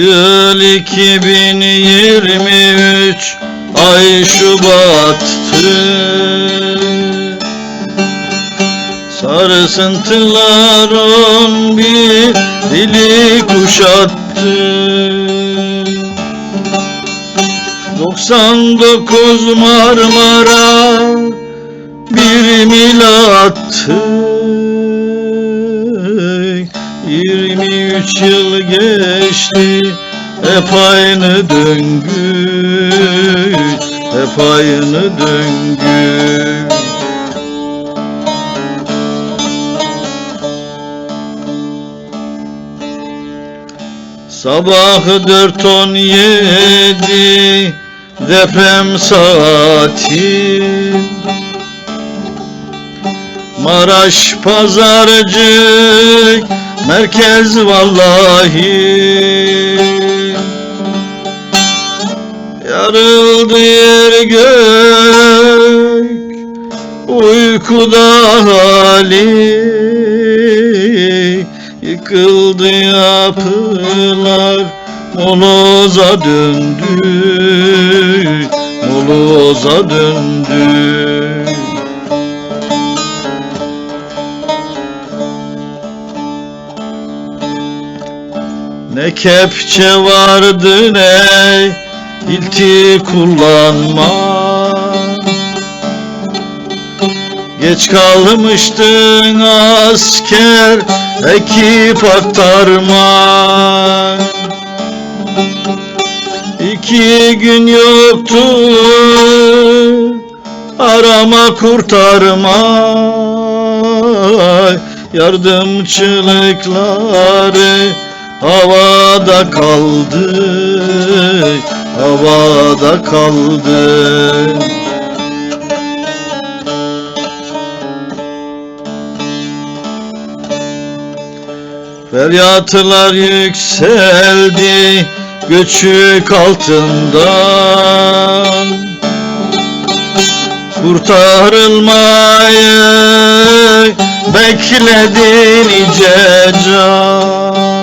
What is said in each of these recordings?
Yıl 2023 Ay Şubat'tı. Sarsıntılar on bir dili kuşattı. 99 Marmara bir milattı. 23 yıl geçti hep aynı döngü hep aynı döngü. Sabah dört on yedi deprem saati. Maraş pazarcık merkez vallahi. Yarıldı yer gök uykuda hali. Yıkıldı yapılar moloza döndü. Moloza döndü Ne kepçe vardı ne ilti kullanma. Geç kalmıştın asker ekip aktarma. İki gün yoktu arama kurtarma. Yardımçılıkları havada kaldı Havada kaldı. Feryatlar yükseldi göçük altından. Kurtarılmayı bekledi nice can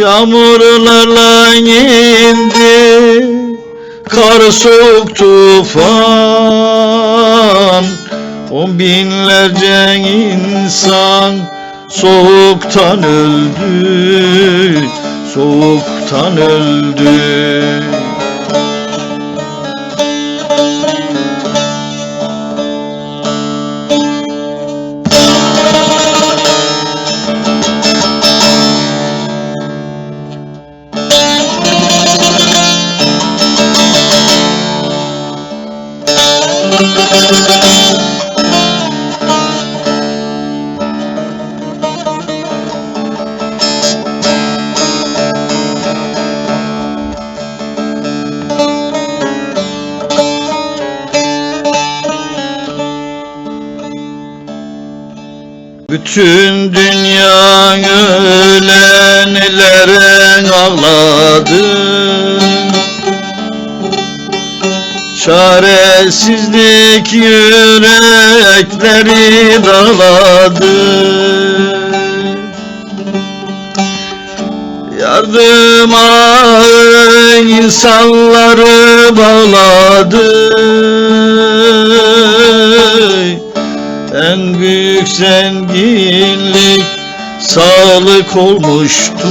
Yağmurlarla indi kar soğuk tufan On binlerce insan soğuktan öldü Soğuktan öldü Bütün dünya ölenlere ağladı Çaresizlik yürekleri dağladı Yardıma insanları bağladı En büyük zenginlik sağlık olmuştu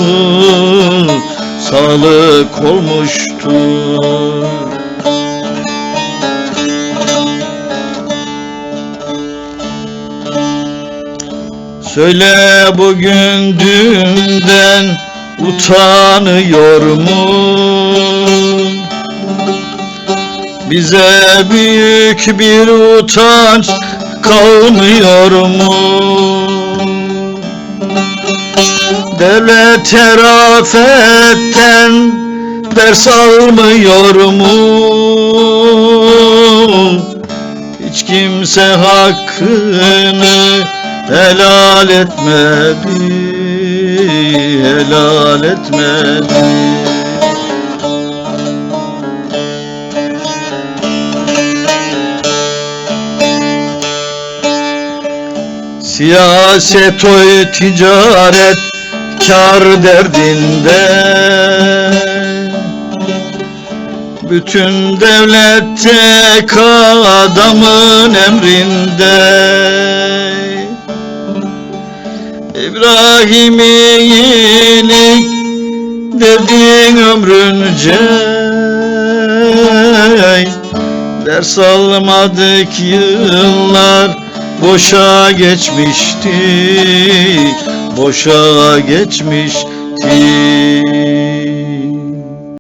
Sağlık olmuştu Söyle bugün dünden utanıyor mu? Bize büyük bir utanç kalmıyor mu? Devlet terafetten ders almıyor mu? Hiç kimse hakkını helal etmedi, helal etmedi. Siyaset oy ticaret kar derdinde Bütün devlet tek adamın emrinde İbrahim iyilik dedin ömrünce Ders almadık yıllar boşa geçmişti Boşa geçmişti